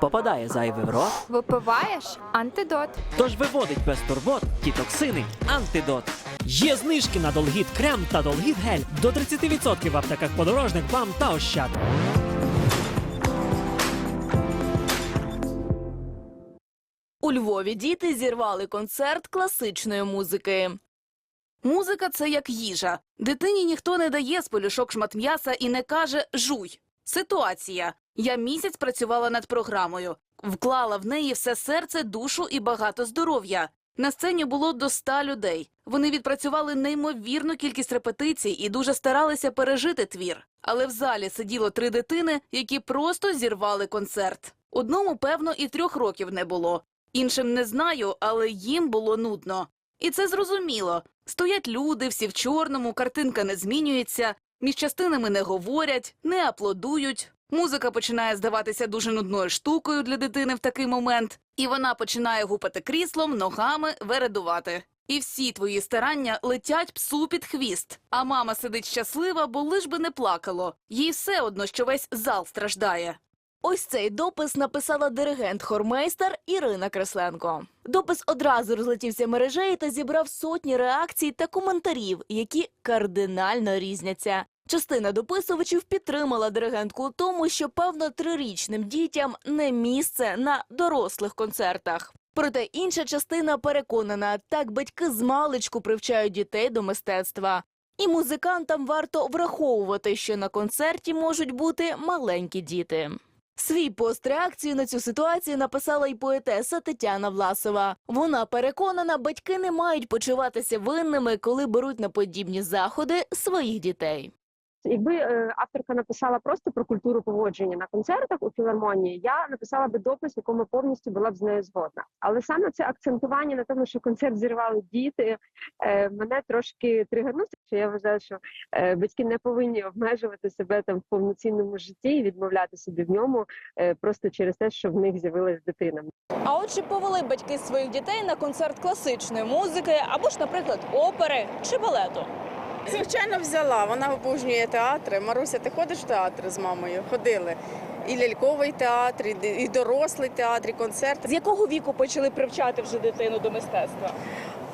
попадає зайве в рот, Випиваєш антидот. тож виводить без турбот ті токсини антидот. Є знижки на Долгіт крем та Долгіт гель до 30% в аптеках подорожник, бам та ощад. У Львові діти зірвали концерт класичної музики. Музика це як їжа. Дитині ніхто не дає з полюшок шмат м'яса і не каже жуй. Ситуація. Я місяць працювала над програмою, вклала в неї все серце, душу і багато здоров'я. На сцені було до ста людей. Вони відпрацювали неймовірну кількість репетицій і дуже старалися пережити твір. Але в залі сиділо три дитини, які просто зірвали концерт. Одному, певно, і трьох років не було. Іншим не знаю, але їм було нудно. І це зрозуміло. Стоять люди, всі в чорному, картинка не змінюється, між частинами не говорять, не аплодують. Музика починає здаватися дуже нудною штукою для дитини в такий момент, і вона починає гупати кріслом, ногами, вередувати. І всі твої старання летять псу під хвіст. А мама сидить щаслива, бо лиш би не плакало. Їй все одно, що весь зал страждає. Ось цей допис написала диригент-хормейстер Ірина Кресленко. Допис одразу розлетівся мережею та зібрав сотні реакцій та коментарів, які кардинально різняться. Частина дописувачів підтримала диригентку у тому, що певно трирічним дітям не місце на дорослих концертах. Проте інша частина переконана, так батьки з маличку привчають дітей до мистецтва. І музикантам варто враховувати, що на концерті можуть бути маленькі діти. Свій пост реакцію на цю ситуацію написала й поетеса Тетяна Власова. Вона переконана, батьки не мають почуватися винними, коли беруть на подібні заходи своїх дітей. Якби е, авторка написала просто про культуру поводження на концертах у філармонії, я написала би допис, в якому повністю була б з нею згодна. Але саме це акцентування на тому, що концерт зірвали діти, е, мене трошки тригернув, що я вважаю, що е, батьки не повинні обмежувати себе там в повноцінному житті і відмовляти собі в ньому просто через те, що в них з'явилась дитина. А от чи повели батьки своїх дітей на концерт класичної музики або ж, наприклад, опери чи балету? Звичайно, взяла. Вона обожнює театри. Маруся, ти ходиш в театр з мамою? Ходили. І ляльковий театр, і дорослий театр, і концерти. З якого віку почали привчати вже дитину до мистецтва?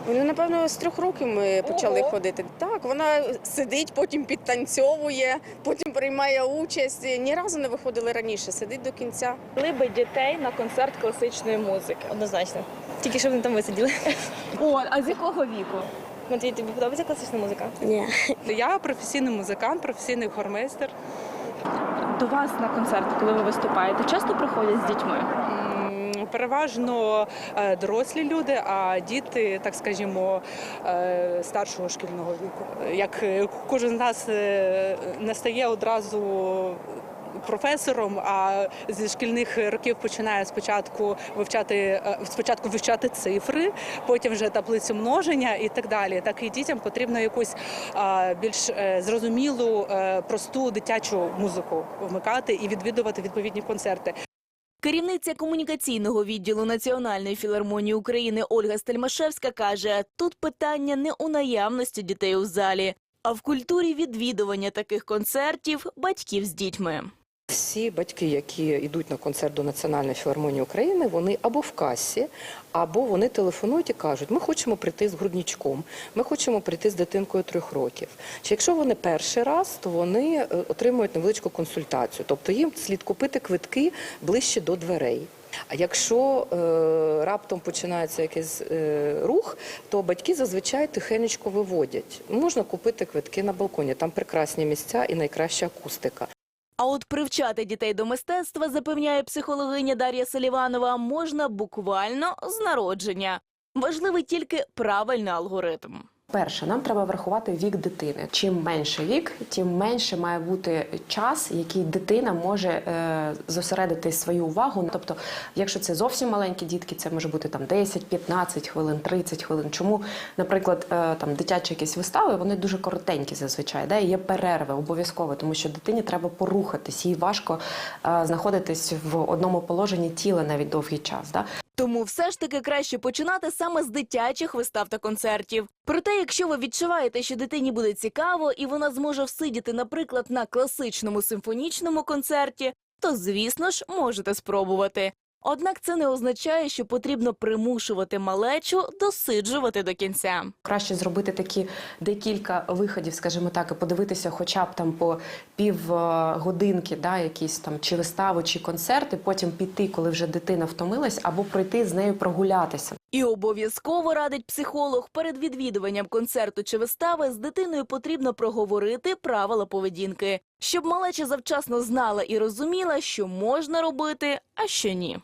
Вони, напевно, з трьох років ми почали Ого. ходити. Так, вона сидить, потім підтанцьовує, потім приймає участь. Ні разу не виходили раніше, сидить до кінця. Вели би дітей на концерт класичної музики. Однозначно. Тільки щоб вони там висиділи. О, а з якого віку? Матвій, тобі подобається класична музика? Ні. Я професійний музикант, професійний хормейстер. До вас на концерти, коли ви виступаєте, часто приходять з дітьми? Переважно е, дорослі люди, а діти, так скажімо, е, старшого шкільного віку. Як кожен з нас не стає одразу професором, а зі шкільних років починає спочатку вивчати е, спочатку вивчати цифри, потім вже таблицю множення і так далі. Так і дітям потрібно якусь більш е, зрозумілу, е, просту дитячу музику вмикати і відвідувати відповідні концерти. Керівниця комунікаційного відділу Національної філармонії України Ольга Стельмашевська каже: тут питання не у наявності дітей у залі, а в культурі відвідування таких концертів батьків з дітьми. Всі батьки, які йдуть на концерт до Національної філармонії України, вони або в касі, або вони телефонують і кажуть, ми хочемо прийти з грудничком, ми хочемо прийти з дитинкою трьох років. Чи якщо вони перший раз, то вони е, отримують невеличку консультацію, тобто їм слід купити квитки ближче до дверей. А якщо е, раптом починається якийсь е, рух, то батьки зазвичай тихенечко виводять. Можна купити квитки на балконі, там прекрасні місця і найкраща акустика. А от привчати дітей до мистецтва, запевняє психологиня Дар'я Селіванова, можна буквально з народження. Важливий тільки правильний алгоритм. Перше, нам треба врахувати вік дитини. Чим менше вік, тим менше має бути час, який дитина може е, зосередити свою увагу. Тобто, якщо це зовсім маленькі дітки, це може бути там 10, 15 хвилин, 30 хвилин. Чому, наприклад, е, там дитячі якісь вистави, вони дуже коротенькі зазвичай, і є перерви обов'язково, тому що дитині треба порухатись, їй важко е, знаходитись в одному положенні тіла навіть довгий час. Да? Тому все ж таки краще починати саме з дитячих вистав та концертів. Проте, якщо ви відчуваєте, що дитині буде цікаво і вона зможе всидіти, наприклад, на класичному симфонічному концерті, то звісно ж можете спробувати. Однак це не означає, що потрібно примушувати малечу досиджувати до кінця. Краще зробити такі декілька виходів, скажімо так, і подивитися, хоча б там по пів е, да, якісь там чи вистави, чи концерти, потім піти, коли вже дитина втомилась, або пройти з нею прогулятися. І обов'язково радить психолог перед відвідуванням концерту чи вистави з дитиною потрібно проговорити правила поведінки, щоб малеча завчасно знала і розуміла, що можна робити, а що ні.